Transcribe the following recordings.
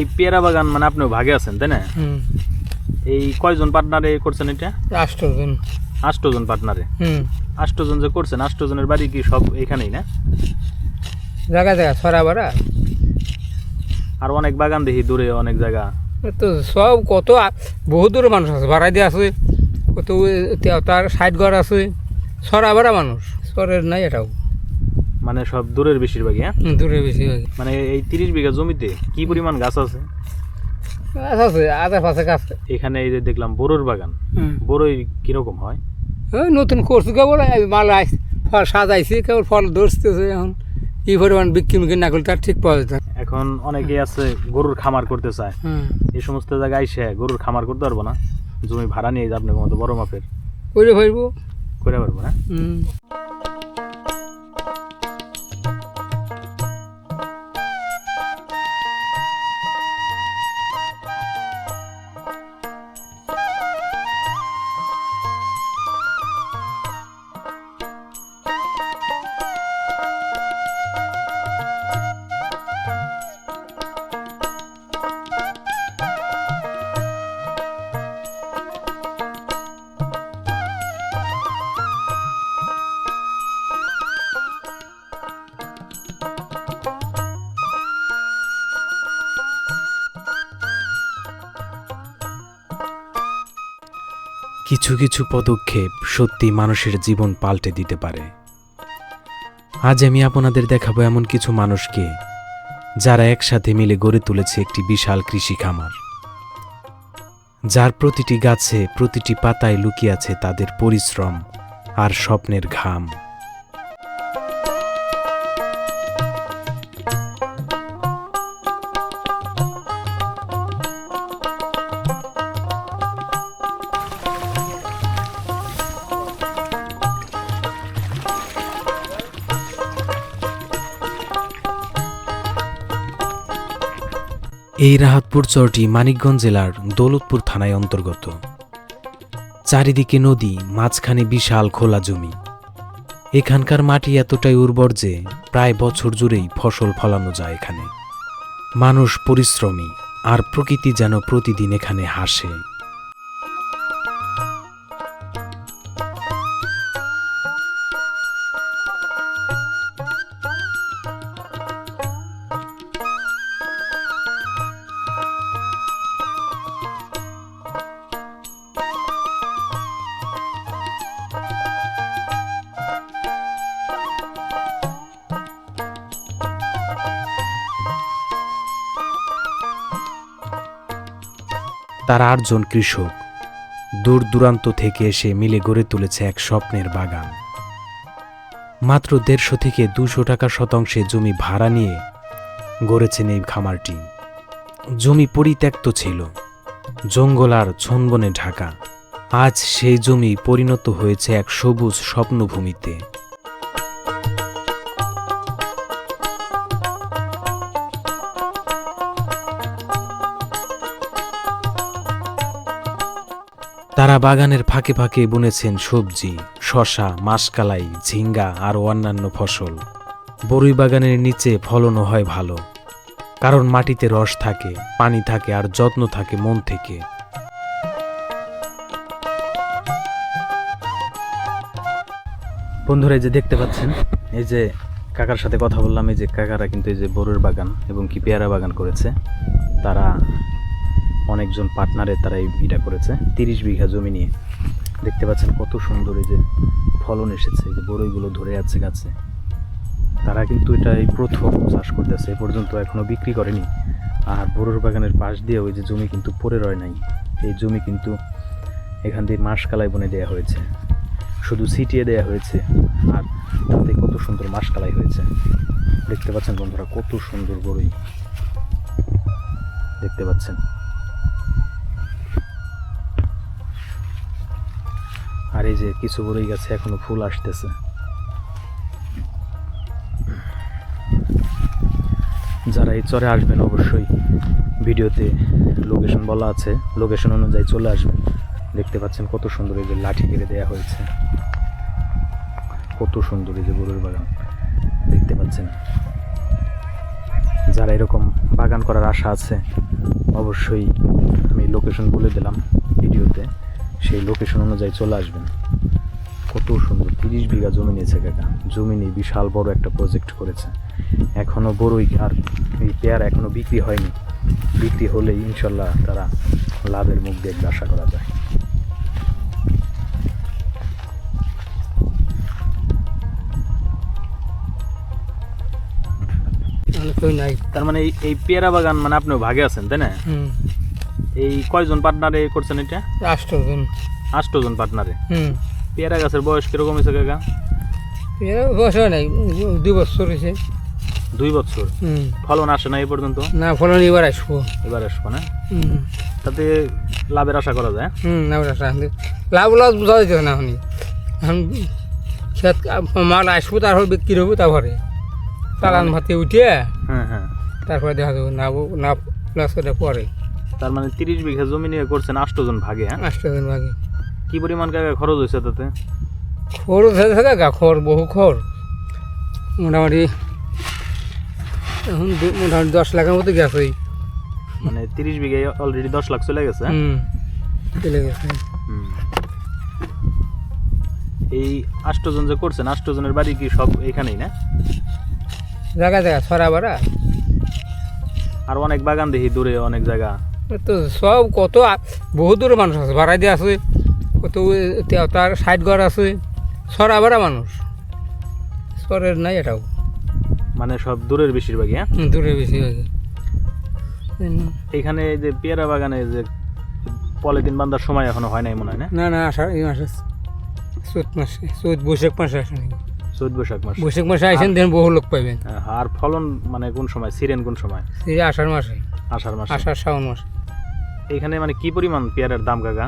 এই পেয়ারা বাগান মানে আপনিও ভাগে আছেন তাই না? এই কয়জন পার্টনারে করছেন এটা? আষ্টজন। আষ্টজন পার্টনারে আষ্টজন যে করছেন আষ্টজনের বাড়ি কি সব এখানেই না? জায়গা জায়গা বাড়া আর অনেক বাগান দেখি দূরে অনেক জায়গা। তো সব কত বহু দূরে মানুষ আছে ভাড়া দিয়ে আছে। কত তার সাইড ঘর আছে। ছড়া বাড়া মানুষ শহরের নাই এটাও। মানে সব দূরের বেশিরভাগই হ্যাঁ? হুম, দূরে বেশি হয় মানে এই তিরিশ বিঘা জমিতে কি পরিমাণ গাছ আছে? আছে আছে আধা পাশে কাছে এখানে এই যে দেখলাম বড়োর বাগান বড়ই কীরকম হয়? ওই নতুন করছি কেবল এই মাল ফল সাজাইছি কেবল ফল ধরতেছে এখন। কি পরিমাণ বিক্রি মিক্রি না করলে তার ঠিক পাওয়া না। এখন অনেকেই আছে গরুর খামার করতে চায়। এই সমস্ত জায়গায় এসে গরুর খামার করতে পারব না। জমি ভাড়া নিয়ে আপনার মতো বড় মাপের। করে ভাইবো করে পারব না? কিছু কিছু পদক্ষেপ সত্যি মানুষের জীবন পাল্টে দিতে পারে। আজ আমি আপনাদের দেখাবো এমন কিছু মানুষকে যারা একসাথে মিলে গড়ে তুলেছে একটি বিশাল কৃষি খামার। যার প্রতিটি গাছে প্রতিটি পাতায় লুকিয়ে আছে তাদের পরিশ্রম আর স্বপ্নের ঘাম। এই রাহাতপুর চরটি মানিকগঞ্জ জেলার দৌলতপুর থানায় অন্তর্গত। চারিদিকে নদী, মাঝখানে বিশাল খোলা জমি। এখানকার মাটি এতটাই উর্বর যে প্রায় বছর জুড়েই ফসল ফলানো যায় এখানে। মানুষ পরিশ্রমী, আর প্রকৃতি যেন প্রতিদিন এখানে হাসে। তার আটজন কৃষক দূর দূরান্ত থেকে এসে মিলে গড়ে তুলেছে এক স্বপ্নের বাগান। মাত্র দেড়শো থেকে দুশো টাকা শতাংশে জমি ভাড়া নিয়ে গড়েছেন এই খামারটি। জমি পরিত্যক্ত ছিল। জঙ্গল আর ছনবনে ঢাকা। আজ সেই জমি পরিণত হয়েছে এক সবুজ স্বপ্নভূমিতে। তারা বাগানের ফাঁকে ফাঁকে বুনেছেন সবজি, শশা, মাসকালাই, ঝিঙ্গা আর অন্যান্য ফসল। বরুই বাগানের নিচে ফলনও হয় ভালো, কারণ মাটিতে রস থাকে, পানি থাকে আর যত্ন থাকে মন থেকে। বন্ধুরা, এই যে দেখতে পাচ্ছেন, এই যে কাকার সাথে কথা বললাম, এই যে কাকারা কিন্তু এই যে বড়ুর বাগান এবং কি পেয়ারা বাগান করেছে, তারা অনেকজন পার্টনারে তারা এই এটা করেছে। তিরিশ বিঘা জমি নিয়ে। দেখতে পাচ্ছেন কত সুন্দর এই যে ফলন এসেছে যে বড়ইগুলো ধরে আছে গাছে। তারা কিন্তু এটা এই প্রথম চাষ করতেছে, এ পর্যন্ত এখনও বিক্রি করেনি। আর বড়ুর বাগানের পাশ দিয়ে ওই যে জমি কিন্তু পড়ে রয় নাই। এই জমি কিন্তু এখান দিয়ে মাসকালাই বনে দেওয়া হয়েছে। শুধু ছিটিয়ে দেওয়া হয়েছে, আর তাতে কত সুন্দর মাসকালাই হয়েছে। দেখতে পাচ্ছেন বন্ধুরা, কত সুন্দর বড়ই। দেখতে পাচ্ছেন। আর এই যে কিছু বড়ই গাছে এখনও ফুল আসতেছে। যারা এই চরে আসবেন অবশ্যই ভিডিওতে লোকেশন বলা আছে, লোকেশন অনুযায়ী চলে আসবেন। দেখতে পাচ্ছেন কত সুন্দর এই যে লাঠি কেড়ে দেওয়া হয়েছে। কত সুন্দর এই যে গরুর বাগান। দেখতে পাচ্ছেন? যারা এরকম বাগান করার আশা আছে, অবশ্যই আমি লোকেশন বলে দিলাম ভিডিওতে। সেই লোকেশন অনুযায়ী চলে আসবেন। কত সুন্দর তিরিশ বিঘা জমি নিয়েছে কাকা। জমি নিয়ে বিশাল বড় একটা প্রজেক্ট করেছে। এখনও বড়ই আর এই পেয়ারা এখনও বিক্রি হয়নি। বিক্রি হলেই ইনশাল্লাহ তারা লাভের মুখ দেখবে আশা করা যায়। তার মানে এই পেয়ারা বাগান মানে আপনিও ভাগে আছেন তাই না? এই কয়জন পার্টনারে করছেন এটা? আষ্টজন। আষ্টজন পার্টনারে হুম। পেয়ারা গাছের বয়স কীরকম হয়েছে কাকা? এর বয়স হয় নাই দুই বছর হয়েছে। দুই বছর? হুম। ফলন আসে না এই পর্যন্ত? না ফলন এবার আসব। এবার আসব না? হুম। তাতে লাভের আশা করা যায়? হুম লাভের আশা। লাভ লস বোঝা যাচ্ছে না এখন খেত মাল আসব তারপর বিক্রি হব তারপরে চালান ভাতে উঠিয়ে হ্যাঁ হ্যাঁ। তারপরে দেখা যাবে না না প্লাস করে পরে। তার মানে তিরিশ বিঘা জমি নিয়ে করছেন আষ্টজন ভাগে হ্যাঁ? আষ্টজন ভাগে। কি পরিমাণ কাকা খরচ হয়েছে তাতে? ধরে থাকে গা খড় বহু খড়। মোটামুটি এখন মোটামুটি দশ লাখের মতো গেছে মানে তিরিশ বিঘায় অলরেডি দশ লাখ চলে গেছে হ্যাঁ? হুম চলে গেছে। হুম। এই আষ্টজন যে করছেন আষ্টজনের বাড়ি কি সব এখানেই না? জায়গা জায়গা ছড়া বাড়া আর অনেক বাগান দেখি দূরে অনেক জায়গা। তো সব কত বহু দূরে মানুষ আছে ভাড়া দিয়ে আছে কত তার সাইড ঘর আছে সরা বাড়া মানুষ। সরের নাই এটাও। মানে সব দূরের বেশিরভাগই হ্যাঁ? দূরের দূরে বেশি হয়েছে এখানে এই যে পেয়ারা বাগানে যে পলিথিন বান্ধার সময় এখনও হয় নাই মনে হয় না? না না আষাঢ় এই মাসে চৈত মাসে চৈত বৈশাখ মাসে আসেন চৈত বৈশাখ মাস। বৈশাখ মাসে আসেন দেন বহু লোক পাইবেন। আর ফলন মানে কোন সময় সিরেন কোন সময়? আষাঢ় মাসে। আষাঢ় মাস। আষাঢ় শ্রাবণ মাসে। এখানে মানে কি পরিমাণ পেয়ারার দাম কাকা?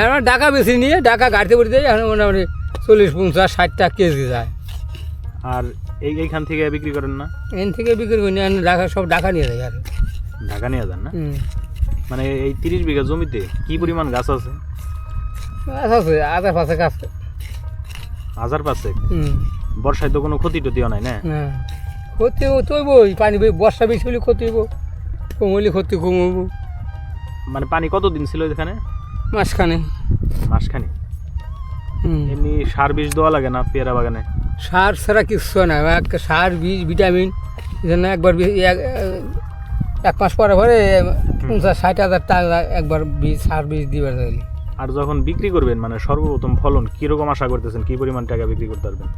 এবার ডাকা বেশি নিয়ে ডাকা গাড়িতে পড়ে দেয় এখন মোটামুটি চল্লিশ পঞ্চাশ ষাট টাকা কেজি যায়। আর এই এইখান থেকে বিক্রি করেন না? এখান থেকে বিক্রি করি না ডাকা সব ডাকা নিয়ে যায় আর। ঢাকা নিয়ে যান না? মানে এই তিরিশ বিঘা জমিতে কি পরিমাণ গাছ আছে? গাছ আছে আধা পাশে কাজ হাজার হুম। বর্ষায় তো কোনো ক্ষতি টতিও নাই না? ক্ষতি তৈবই পানি বে- বর্ষা বেশি হলে ক্ষতি হইব কম হলে ক্ষতি কম হইব। মানে পানি কতদিন ছিল এখানে? মাসখানে। মাসখানে? এমনি সার বীজ দেওয়া লাগে না পেয়ারা বাগানে? সার ছাড়া কিচ্ছু না। সার বীজ ভিটামিন জন্য একবার এক- মাস পরে পরে পঞ্চাশ ষাট হাজার টাকা একবার বীজ সার বীজ দিবার চাইলে আর যখন বিক্রি করবেন মানে সর্বপ্রথম ফলন কীরকম আশা করতেছেন? কি পরিমাণ টাকা বিক্রি করতে পারবেন?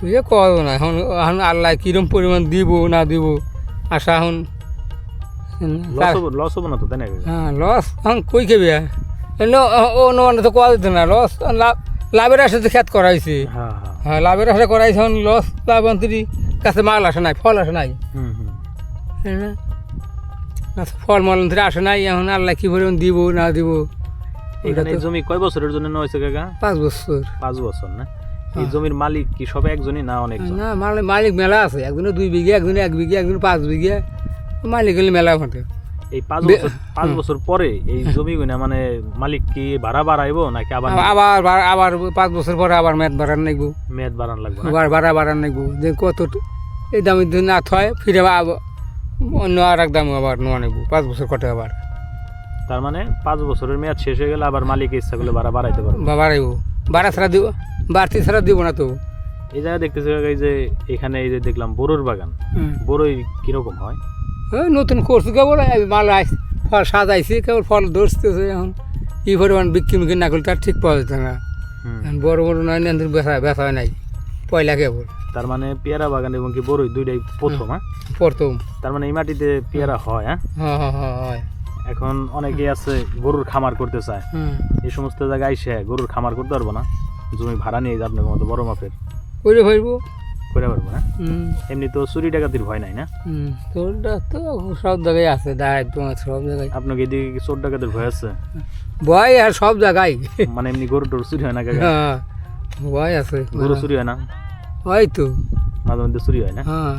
তুই যে কর না এখন এখন আল্লাহ কিরম পরিমাণ দিব না দিব আশা এখন লস হব লস না তো তাই না হ্যাঁ লস কই খেবি ও তো কোয়া দিতে না লস লাভ লাভের আশা তো করাইছে হ্যাঁ লাভের করাইছে এখন লস লাভ অন্তরি কাছে মাল আসে নাই ফল আসে নাই ফল মল অন্তরে আসে নাই এখন আল্লাহ কি পরিমাণ দিব না দিব এখানে জমি কয় বছরের জন্য হয়েছে কাকা পাঁচ বছর পাঁচ বছর না এই। জমির মালিক কি সব একজনই না অনেকজন? না মালিক মালিক মেলা আছে. একজনে দুই বিঘে একজনে এক বিঘে একজনে পাঁচ বিঘে। মালিক হলে মেলা ঘটে এই পাঁচ বছর পাঁচ বছর পরে এই জমি গুনা মানে মালিক কি ভাড়া বাড়াইবো নাকি আবার আবার আবার পাঁচ বছর পরে আবার মেদ বাড়ান নাকবো মেয়াদ বাড়ান লাগবে? আবার ভাড়া বাড়ান নাকবো যে কত এই দামে যদি না থয় ফিরে অন্য আর এক দাম আবার নোয়া নেব পাঁচ বছর কটে আবার। তার মানে পাঁচ বছরের মেয়াদ শেষ হয়ে গেলে আবার মালিক ইচ্ছা করলে ভাড়া বাড়াইতে পারবে। বা বাড়াইবো। বাড়া ছাড়া দিব বাড়তি ছাড়া দিব না তো। এই জায়গায় দেখতেছি এই যে এখানে এই যে দেখলাম বড়ুর বাগান। বড়ই কীরকম হয়? নতুন করছি কেবল মাল ফল সাজাইছি কেবল ফল ধরতেছে এখন। ই পরিমাণ বিক্রি মিক্রি না করলে তার ঠিক পাওয়া যেত না। এখন বড় বড় নয় না বেচা বেচা নাই। পয়লা কেবল। তার মানে পেয়ারা বাগান এবং কি বড়ই দুইটাই প্রথম হ্যাঁ? প্রথম। তার মানে এই মাটিতে পেয়ারা হয় হ্যাঁ? হ্যাঁ। এখন অনেকে আছে গরুর খামার করতে চায়। এই সমস্ত জায়গায় এসে গরুর খামার করতে পারব না। জমি ভাড়া নিয়ে যাবে আপনার মতো বড় মাপের। করে ফেলব করে পারব না। এমনি তো চুরি ডাকাতির ভয় নাই না? তো সব জায়গায় আছে দায় তোমার সব জায়গায়। আপনাকে এদিকে চোর ডাকাতের ভয় আছে? ভয় আর সব জায়গায়। মানে এমনি গরু টরু চুরি হয় না কাকা? হ্যাঁ ভয় আছে। গরু চুরি হয় না? হয় তো। মাঝে মধ্যে চুরি হয় না? হ্যাঁ।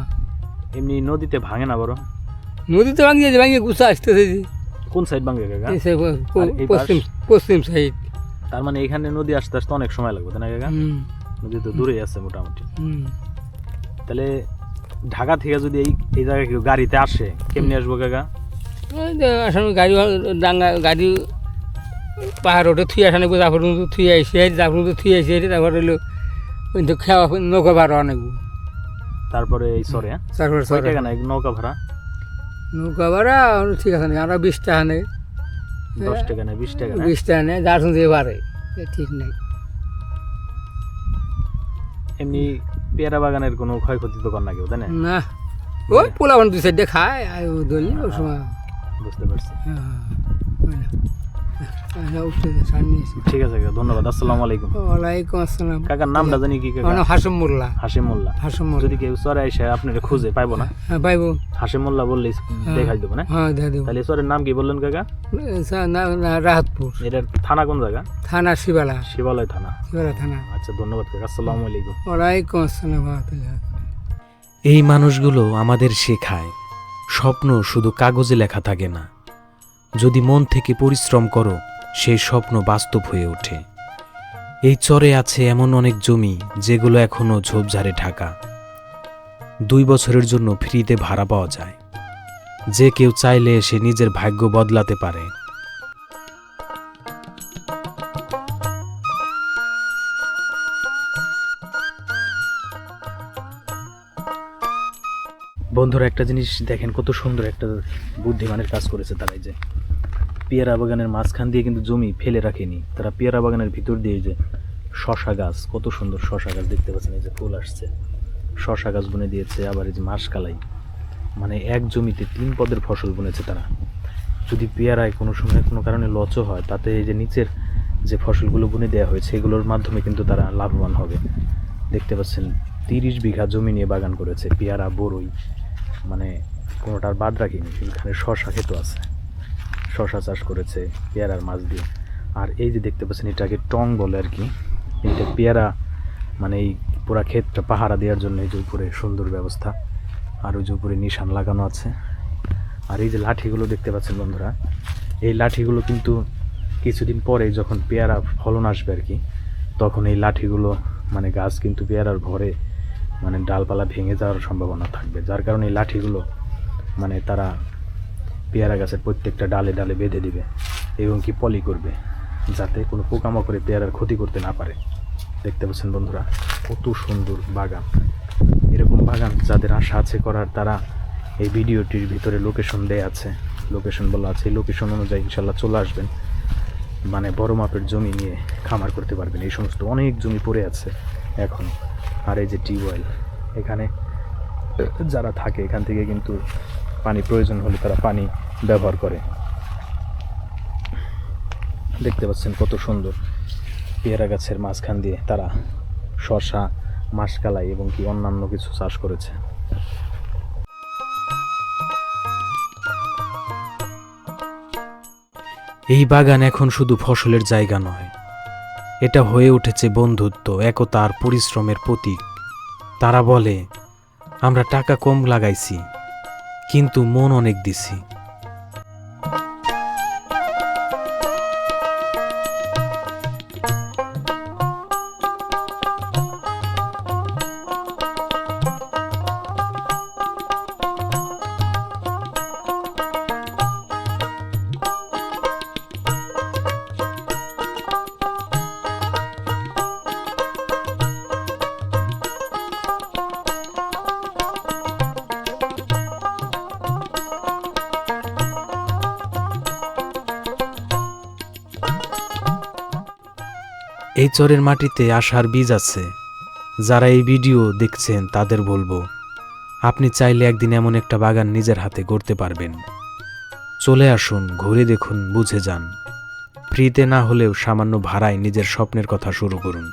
এমনি নদীতে ভাঙে না বড় নদীতে ভাঙিয়ে ভাঙিয়ে গুছা আসতেছে কোন সাইড ভাঙে কাকা? পশ্চিম পশ্চিম সাইড তার মানে এখানে নদী আসতে আসতে অনেক সময় লাগবে তাই না কাকা? নদী তো দূরেই আছে মোটামুটি। তাহলে ঢাকা থেকে যদি এই এই জায়গায় কেউ গাড়িতে আসে কেমনি আসব কাকা? আসলে গাড়ি ডাঙ্গা গাড়ি পাহাড় ওঠে থুই আসা নেব তারপর থুই আইসি তারপর থুই আইসি তারপর হইল ওই তো খেওয়া নৌকা ভাড়া অনেক তারপরে এই সরে হ্যাঁ? তারপর না নৌকা ভাড়া? নৌকা ভাড়া ঠিক আছে না আমরা বিশ টাকা নেই। দশ টাকা না বিশ টাকা বিশ টাকা নেই যার শুনতে পারে ঠিক নেই। এমনি পেয়ারা বাগানের কোনো ক্ষয়ক্ষতি তো কর না কেউ তাই না? না। ওই পোলাবন দুই সাইডে খায় আর ও দলি ওই সময়। বুঝতে পারছি। হ্যাঁ, সার এসি। ঠিক আছে কাকা ধন্যবাদ আসসালামু আলাইকুম। ওয়ালাইকুম আসসালাম। কাকার নামটা জানি কি কাকা? নাম মোল্লা হাসিম মোল্লা হাসম মোল্লা যদি কেউ চরে এসে আপনার খুঁজে পাইবো না? হ্যাঁ পাইবো। হাসিম মোল্লা বললেই দেখাই দেবো না? হ্যাঁ দিয়ে দেবো। তাহলে চরের নাম কি বললেন কাকা? না না রাহাতপুর। এটার থানা কোন জায়গা? থানা শিবালা। শিবালয় থানা। শিবালা থানা। আচ্ছা ধন্যবাদ কাকা আসসালামু আলাইকুম। ওয়ালাইকুম আসসালাম এই মানুষগুলো আমাদের শেখায়। স্বপ্ন শুধু কাগজে লেখা থাকে না। যদি মন থেকে পরিশ্রম করো সেই স্বপ্ন বাস্তব হয়ে ওঠে। এই চরে আছে এমন অনেক জমি যেগুলো এখনও ঝোপঝাড়ে ঢাকা। দুই বছরের জন্য ফ্রিতে ভাড়া পাওয়া যায়। যে কেউ চাইলে সে নিজের ভাগ্য বদলাতে পারে। বন্ধুরা, একটা জিনিস দেখেন, কত সুন্দর একটা বুদ্ধিমানের কাজ করেছে তারা যে। পেয়ারা বাগানের মাঝখান দিয়ে কিন্তু জমি ফেলে রাখেনি। তারা পেয়ারা বাগানের ভিতর দিয়ে যে শশা গাছ, কত সুন্দর শশা গাছ দেখতে পাচ্ছেন, এই যে ফুল আসছে। শশা গাছ বুনে দিয়েছে, আবার এই যে মাসকালাই মানে এক জমিতে তিন পদের ফসল বুনেছে তারা। যদি পেয়ারায় কোনো সময় কোনো কারণে লচও হয়, তাতে এই যে নিচের যে ফসলগুলো বুনে দেওয়া হয়েছে, এগুলোর মাধ্যমে কিন্তু তারা লাভবান হবে। দেখতে পাচ্ছেন, তিরিশ বিঘা জমি নিয়ে বাগান করেছে, পেয়ারা বড়ই মানে কোনোটার বাদ রাখিনি, এখানে শশা ক্ষেতও আছে। শশা চাষ করেছে, পেয়ারার মাছ দিয়ে। আর এই যে দেখতে পাচ্ছেন, এটাকে টং বলে আর কি। এইটা পেয়ারা মানে এই পুরা ক্ষেতটা পাহারা দেওয়ার জন্য এই যে উপরে সুন্দর ব্যবস্থা। আর ওই যে উপরে নিশান লাগানো আছে। আর এই যে লাঠিগুলো দেখতে পাচ্ছেন বন্ধুরা, এই লাঠিগুলো কিন্তু কিছুদিন পরে যখন পেয়ারা ফলন আসবে আর কি, তখন এই লাঠিগুলো মানে গাছ কিন্তু পেয়ারার ভরে মানে ডালপালা ভেঙে যাওয়ার সম্ভাবনা থাকবে। যার কারণে এই লাঠিগুলো মানে তারা পেয়ারা গাছের প্রত্যেকটা ডালে ডালে বেঁধে দিবে এবং কি পলি করবে, যাতে কোনো পোকামাকড়ে পেয়ারার ক্ষতি করতে না পারে। দেখতে পাচ্ছেন বন্ধুরা, কত সুন্দর বাগান। এরকম বাগান যাদের আশা আছে করার, তারা এই ভিডিওটির ভিতরে লোকেশন দেয়া আছে। লোকেশন বলা আছে, এই লোকেশন অনুযায়ী ইনশাল্লাহ চলে আসবেন। মানে বড় মাপের জমি নিয়ে খামার করতে পারবেন। এই সমস্ত অনেক জমি পড়ে আছে এখন। আর এই যে টিউবওয়েল এখানে যারা থাকে, এখান থেকে কিন্তু পানি প্রয়োজন হলে তারা পানি ব্যবহার করে। দেখতে পাচ্ছেন কত সুন্দর পেয়ারা গাছের মাঝখান দিয়ে তারা শশা মাসকালাই এবং কি অন্যান্য কিছু চাষ করেছে। এই বাগান এখন শুধু ফসলের জায়গা নয় এটা হয়ে উঠেছে বন্ধুত্ব একতার পরিশ্রমের প্রতীক। তারা বলে, আমরা টাকা কম লাগাইছি, কিন্তু মন অনেক দিছি। এই চরের মাটিতে আসার বীজ আছে। যারা এই ভিডিও দেখছেন তাদের বলব, আপনি চাইলে একদিন এমন একটা বাগান নিজের হাতে গড়তে পারবেন। চলে আসুন, ঘুরে দেখুন, বুঝে যান। ফ্রিতে না হলেও সামান্য ভাড়ায় নিজের স্বপ্নের কথা শুরু করুন।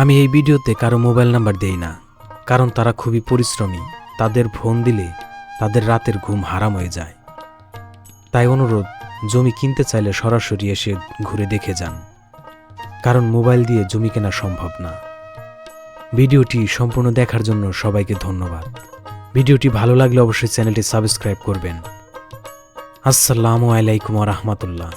আমি এই ভিডিওতে কারও মোবাইল নাম্বার দেই না, কারণ তারা খুবই পরিশ্রমী। তাদের ফোন দিলে তাদের রাতের ঘুম হারাম হয়ে যায়। তাই অনুরোধ, জমি কিনতে চাইলে সরাসরি এসে ঘুরে দেখে যান। কারণ মোবাইল দিয়ে জমি কেনা সম্ভব না। ভিডিওটি সম্পূর্ণ দেখার জন্য সবাইকে ধন্যবাদ। ভিডিওটি ভালো লাগলে অবশ্যই চ্যানেলটি সাবস্ক্রাইব করবেন। আসসালামু আলাইকুম রহমতুল্লাহ।